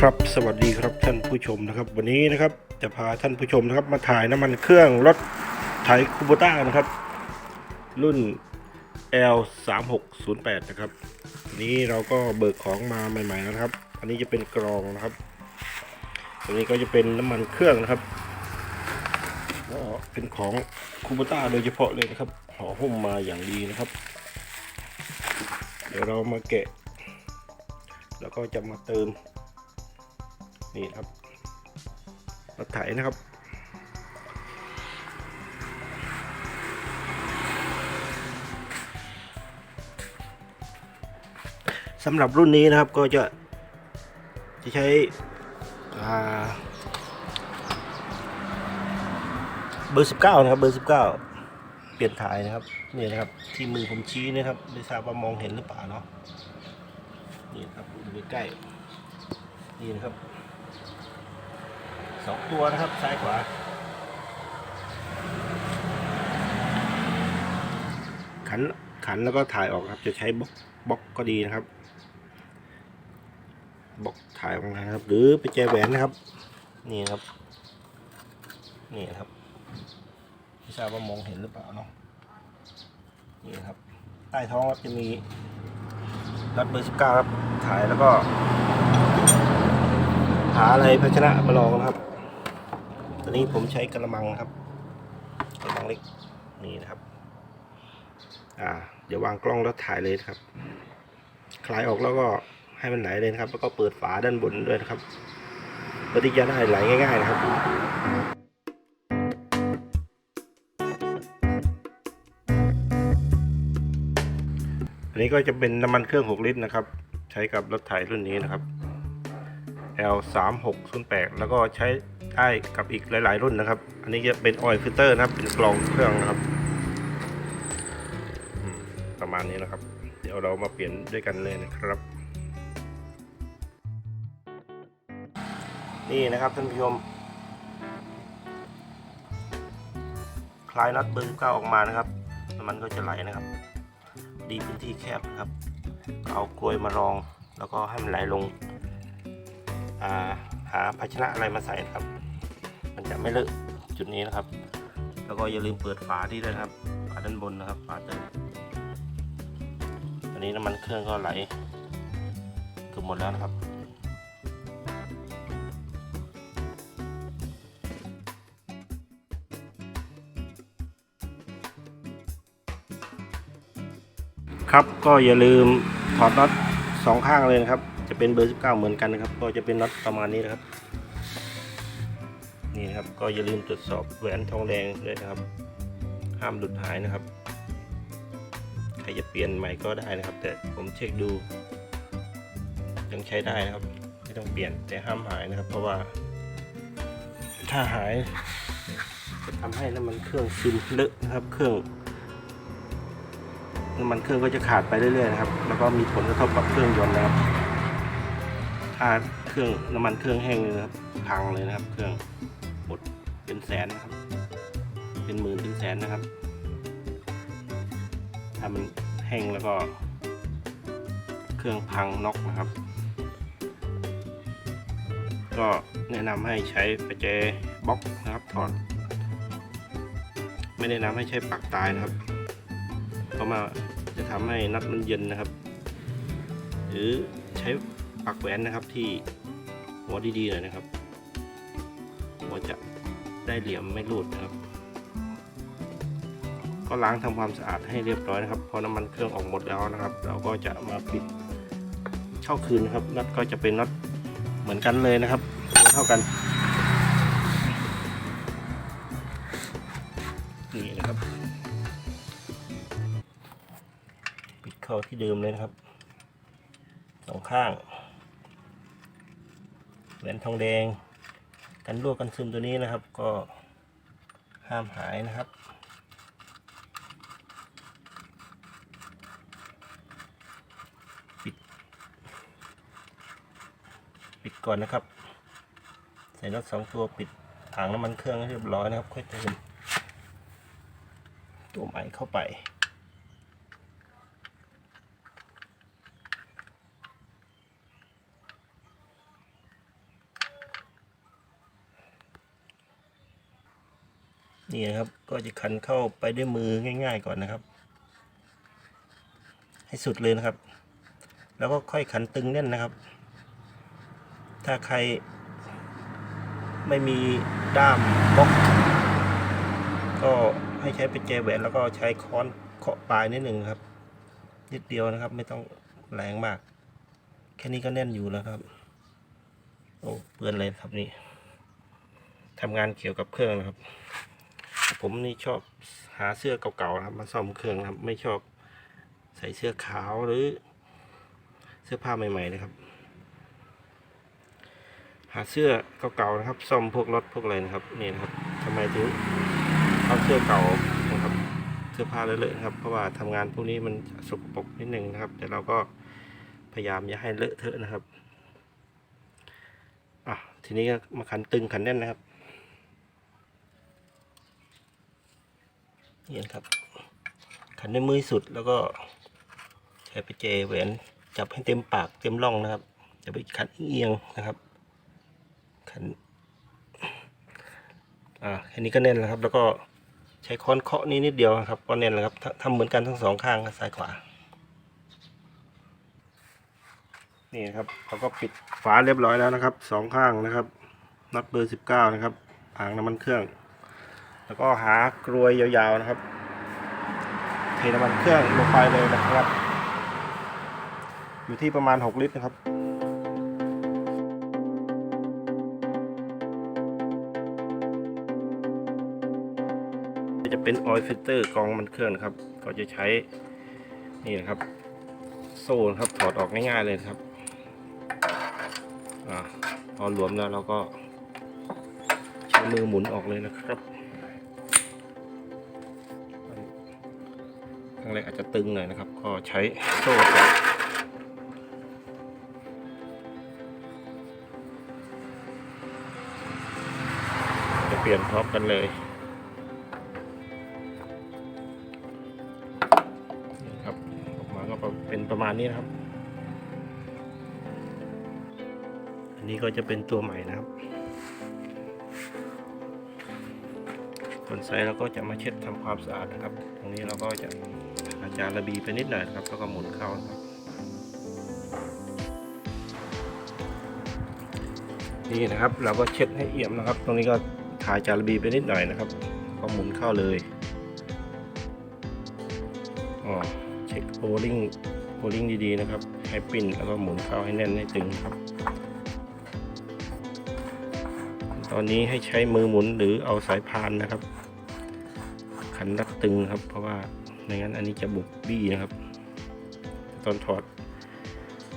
ครับสวัสดีครับท่านผู้ชมนะครับ วันนี้นะครับจะพาท่านผู้ชมนะครับ มาถ่ายน้ำมันเครื่องรถไถคูโบต้านะครับ รุ่น L 3 6 0 8 นะครับนี้เราก็เบิกของมาใหม่ๆแล้วนะครับ อันนี้จะเป็นกรองนะครับตรงนี้ก็จะเป็นน้ำมันเครื่องนะครับก็เป็นของคูโบต้าโดยเฉพาะเลยนะครับห่อหุ้มมาอย่างดีนะครับ เดี๋ยวเรามาแกะ แล้วก็จะมาเติม นี่ครับรถไถนะครับสำหรับรุ่นนี้นะครับก็จะจะใช้อ่าเบอร์ 19 นะครับ เบอร์ 19 เปลี่ยนถ่ายนะครับนี่นะครับ ที่มือผมชี้นะครับไม่ทราบว่ามองเห็นหรือเปล่าเนาะนี่ครับดูใกล้นี่นะครับ สองตัวนะครับซ้ายขวาขันขันแล้วก็ถ่ายออกครับ จะใช้บล็อกบล็อกก็ดีนะครับบล็อกถ่ายออกมานะครับ หรือไปแจแหวนนะครับ นี่ครับ นี่ครับไม่ทราบว่ามองเห็นหรือเปล่าเนาะนี่ครับ ใต้ท้องครับจะมีรัดเบอร์สิบเก้าครับถ่ายแล้วก็ หาอะไรภาชนะมาลองนะครับ ตอนนี้ผมใช้กระมังครับกระมังเล็กนี่นะครับ อ่า เดี๋ยววางกล้องแล้วถ่ายเลยครับ คลายออกแล้วก็ให้มันไหลเลยนะครับ แล้วก็เปิดฝาด้านบนด้วยนะครับเพื่อที่จะได้ไหลง่าย ๆ นะครับอันนี้ก็จะเป็นน้ำมันเครื่อง 6 ลิตรนะครับ ใช้กับรถไถรุ่นนี้นะครับ L 3 6 0 8 แล้วก็ใช้ ได้กับอีกหลาย ๆ รุ่นนะครับ อันนี้จะเป็นออยล์ฟิลเตอร์นะครับ เป็นกรองเครื่องนะครับประมาณนี้นะครับ เดี๋ยวเรามาเปลี่ยนด้วยกันเลยนะครับ นี่นะครับท่านผู้ชมคลายน็อตเบอร์เก้าออกมานะครับน้ำมันก็จะไหลนะครับ ดีพื้นที่แคบนะครับ เอากลวยมารองแล้วก็ให้มันไหลลงาหาภาชนะอะไรมาใส่นะครับ มันจะไม่เลอะจุดนี้นะครับ แล้วก็อย่าลืมเปิดฝาที่ด้วยนะครับ ฝาด้านบนนะครับ ฝาเติมอันนี้น้ำมันเครื่องก็ไหลเกือบหมดแล้วนะครับครับก็อย่าลืมถอดน็อตสองข้างเลยนะครับ จะเป็นเบอร์ 19 เหมือนกันนะครับ ก็จะเป็นน็อตประมาณนี้นะครับ นะครับ ก็อย่าลืมตรวจสอบแหวนทองแดงด้วยนะครับ ห้ามหลุดหายนะครับ ใครจะเปลี่ยนใหม่ก็ได้นะครับ แต่ผมเช็คดู ยังใช้ได้นะครับ ไม่ต้องเปลี่ยนแต่ห้ามหายนะครับ เพราะว่า ถ้าหายจะทำให้น้ำมันเครื่องซึมเลอะนะครับ เครื่องน้ำมันเครื่องก็จะขาดไปเรื่อยๆนะครับ แล้วก็มีผลกระทบกับเครื่องยนต์นะครับ ถ้าเครื่องน้ำมันเครื่องแห้งเลยครับพังเลยนะครับ เครื่อง หมดเป็นแสนนะครับ เป็นหมื่นเป็นแสนนะครับ ถ้ามันแห้งแล้วก็ เครื่องพังน็อกนะครับ ก็แนะนำให้ใช้ประแจบล็อกนะครับถอด ไม่แนะนำให้ใช้ปักตายนะครับ เพราะว่าจะทำให้น็อตมันเย็นนะครับ หรือใช้ปักแหวนนะครับที่หัวดีๆหน่อยนะครับ หัวจะได้เหลี่ยมไม่รูดนะครับ ก็ล้างทำความสะอาดให้เรียบร้อยนะครับพอน้ำมันเครื่องออกหมดแล้วนะครับ เราก็จะมาปิดเข้าคืนนะครับน็อตก็จะเป็นน็อตเหมือนกันเลยนะครับเท่ากันนี่นะครับ ปิดเข้าที่เดิมเลยนะครับสองข้างแหวนทองแดง กันรั่วกันซึมตัวนี้นะครับ ก็ห้ามหายนะครับ ปิด ปิดก่อนนะครับ ใส่น็อตสองตัวปิดถังน้ำมันเครื่องเรียบร้อยนะครับ ค่อยเติมตัวใหม่เข้าไป นี่นะครับ ก็จะขันเข้าไปด้วยมือง่าย ๆ ก่อนนะครับ ให้สุดเลยนะครับ แล้วก็ค่อยขันตึงแน่นนะครับ ถ้าใครไม่มีด้ามบล็อก ก็ให้ใช้เป็นเจแหวนแล้วก็ใช้ค้อนเคาะปลายนิดหนึ่งครับ นิดเดียวนะครับ ไม่ต้องแรงมาก แค่นี้ก็แน่นอยู่แล้วครับ โอ้เปื้อนเลยครับนี่ทำงานเกี่ยวกับเครื่องนะครับ ผมนี่ชอบหาเสื้อเก่าๆนะครับมาซ่อมเครื่องครับ ไม่ชอบใส่เสื้อขาวหรือ เสื้อผ้าใหม่ๆนะครับ หาเสื้อเก่าๆนะครับ ซ่อมพวกรถพวกอะไรนะครับนี่นะครับทำไมถึงเอาเสื้อเก่านะครับ เสื้อผ้าเลอะๆนะครับเพราะว่าทำงานพวกนี้มันสกปรกนิดนึงนะครับ แต่เราก็พยายามอย่าให้เลอะเทอะนะครับอะทีนี้ก็มาขันตึงขันแน่นนะครับ นี่นะครับ ขันด้วยมือสุดแล้วก็ใช้ไปเจแหวนจับให้เต็มปากเต็มร่องนะครับอย่าไปขันเอียงนะครับ ขันอ่าแค่นี้ก็แน่นแล้วครับ แล้วก็ใช้ค้อนเคาะนี้นิดเดียวครับก็แน่นแล้วครับททำเหมือนกันทั้งสองข้างซ้ายขวานี่นะครับเราก็ปิดฝาเรียบร้อยแล้วนะครับสองข้างนะครับน็อตเบอร์สิบเก้านะครับอ่างน้ำมันเครื่อง แล้วก็หากรวยยาวๆนะครับ เทน้ำมันเครื่องลงไปเลยนะครับ อยู่ที่ประมาณ 6 ลิตรนะครับจะเป็นออยล์ฟิลเตอร์กรองน้ำมันเครื่องนะครับ ก็จะใช้นี่นะครับ โซ่นะครับถอดออกง่ายๆเลยนะครับอพอหลวมแล้วเราก็ใช้มือหมุนออกเลยนะครับ แรกอาจจะตึงหน่อยนะครับ ก็ใช้โซ่จะเปลี่ยนพร้อมกันเลยนี่ครับออกมาก็เป็นประมาณนี้นะครับ อันนี้ก็จะเป็นตัวใหม่นะครับส่วนไซส์เราก็จะมาเช็ดทำความสะอาดนะครับ ตรงนี้เราก็จะ จาระบีไปนิดหน่อยนะครับ แล้วก็หมุนเข้าครับนี่นะครับ เราก็เช็ดให้เอี่ยมนะครับ ตรงนี้ก็ทาจาระบีไปนิดหน่อยนะครับ ก็หมุนเข้าเลยอ๋อเช็คโอลิงโอลิงดีๆนะครับ ให้ปิ้นแล้วก็หมุนเข้าให้แน่นให้ตึงครับ ตอนนี้ให้ใช้มือหมุนหรือเอาสายพานนะครับ ขันรัดตึงครับ เพราะว่า ไม่งั้นอันนี้จะบุกบี้นะครับ ตอนถอด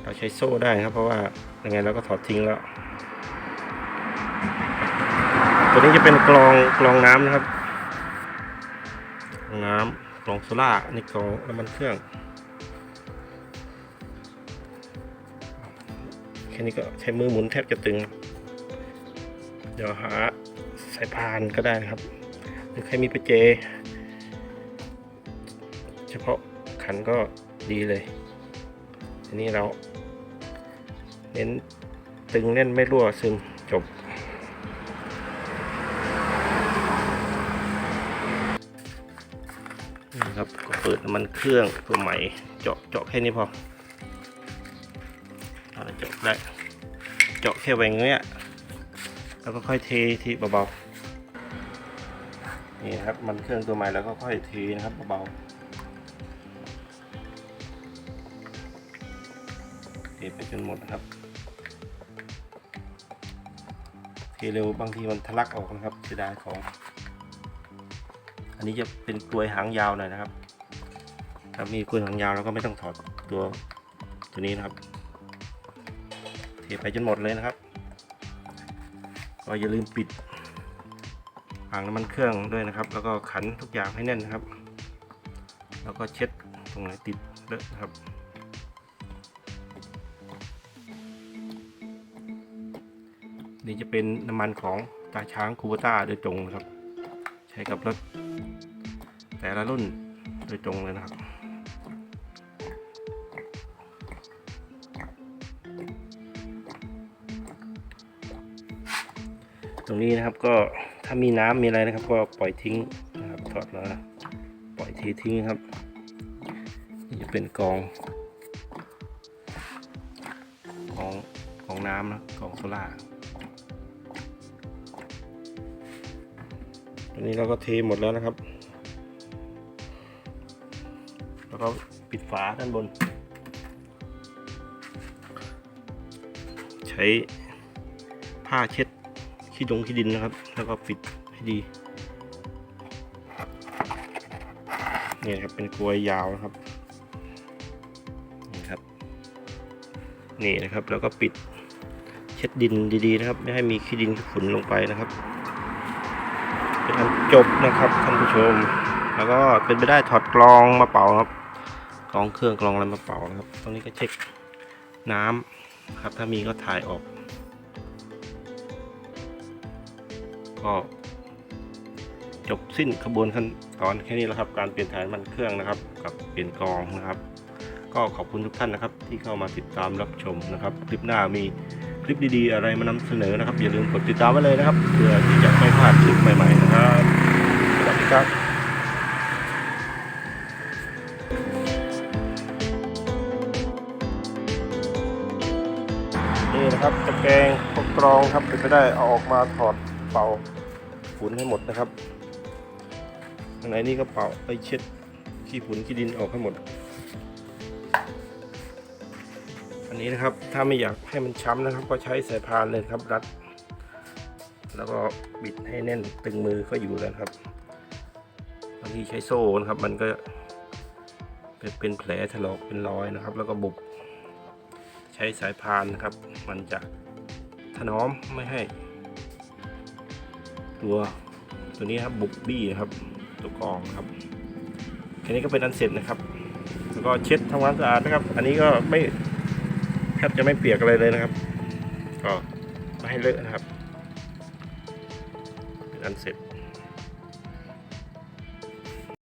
เราใช้โซ่ได้ครับ เพราะว่ายังไงเราก็ถอดทิ้งแล้ว ตัวนี้จะเป็นกรองกรองน้ำนะครับกรองน้ำกรองโซล่าอันนี่กรองน้ำมันเครื่องแค่นี้ก็ใช้มือหมุนแทบจะตึง เดี๋ยวหาสายพานก็ได้นะครับ หรือใครมีประเจันก็ดีเลย ทีนี้เรา เน้นตึงแน่นไม่รั่วซึมจบ นี่ครับก็เปิดน้ำมันเครื่องตัวใหม่เจาะเจาะแค่นี้พอเอาเจาะได้ เจาะแค่แหว่งเนี้ยแล้วก็ค่อยเททีเบาๆนี่นะครับมันเครื่องตัวใหม่แล้วก็ค่อยเทนะครับเบาๆ เทไปจนหมดนะครับ เทเร็วบางทีมันทะลักออกนะครับเสียดายของ อันนี้จะเป็นกลวยหางยาวหน่อยนะครับ ถ้ามีกลวยหางยาวเราก็ไม่ต้องถอดตัวตัวนี้นะครับ เทไปจนหมดเลยนะครับก็อย่าลืมปิดอ่างน้ำมันเครื่องด้วยนะครับ แล้วก็ขันทุกอย่างให้แน่นนะครับ แล้วก็เช็ดตรงไหนติดเลอะนะครับ นี่จะเป็นน้ำมันของตาช้างคูบต้าโดยตรงนะครับ ใช้กับรถ แต่ละรุ่นโดยตรงเลยนะครับตรงนี้นะครับก็ถ้ามีน้ำมีอะไรนะครับ ก็ปล่อยทิ้งนะครับถอดมาปล่อยเททิ้งครับนี่จะเป็นกองกองกองน้ำนะกองโซล่า อันนี้เราก็เทหมดแล้วนะครับ แล้วก็ปิดฝาด้านบน ใช้ผ้าเช็ดขี้ดงขี้ดินนะครับ แล้วก็ปิดให้ดีนี่นะครับเป็นกลวยยาวนะครับนี่ครับนี่นะครับแล้วก็ปิดเช็ดดินดีๆนะครับ ไม่ให้มีขี้ดินขี้ฝุ่นลงไปนะครับ เป็นอันจบนะครับท่านผู้ชม แล้วก็เป็นไปได้ถอดกรองมาเป่าครับกรองเครื่องกรองอะไรมาเป่านะครับ ตรงนี้ก็เช็คน้ำครับ ถ้ามีก็ถ่ายออก ก็จบสิ้นขบวนขั้นตอนแค่นี้แล้วครับ การเปลี่ยนถ่ายน้ำมันเครื่องนะครับ กับเปลี่ยนกรองนะครับ ก็ขอบคุณทุกท่านนะครับ ที่เข้ามาติดตามรับชมนะครับ คลิปหน้ามี ลิปดีๆ อะไรมานำเสนอนะครับ อย่าลืมกดติดตามไว้เลยนะครับเพื่อที่จะไม่พลาดคลิปใหม่ๆนะครับสวัสดีครับนี่นะครับตะแกรงพวกกรองครับเป็นไปได้เอาออกมาถอดเป่าฝุ่นให้หมดนะครับข้างในนี่ก็เป่าไปเช็ดขี้ฝุ่นขี้ดินออกให้หมด อันนี้นะครับถ้าไม่อยากให้มันช้ำนะครับ ก็ใช้สายพานเลยครับรัด แล้วก็บิดให้แน่นตึงมือก็อยู่แล้วครับบางทีใช้โซ่นะครับ มันก็เป็นเป็นแผลถลอกเป็นรอยนะครับ แล้วก็บุบใช้สายพานนะครับ มันจะถนอมไม่ให้ ตัวตัวนี้ครับบุบบี้ครับตัวกรองครับแค่นี้ก็เป็นอันเสร็จนะครับ แล้วก็เช็ดทำความสะอาดนะครับ อันนี้ก็ไม่ แทบจะไม่เปียกอะไรเลยนะครับก็ไม่ให้เลอะนะครับ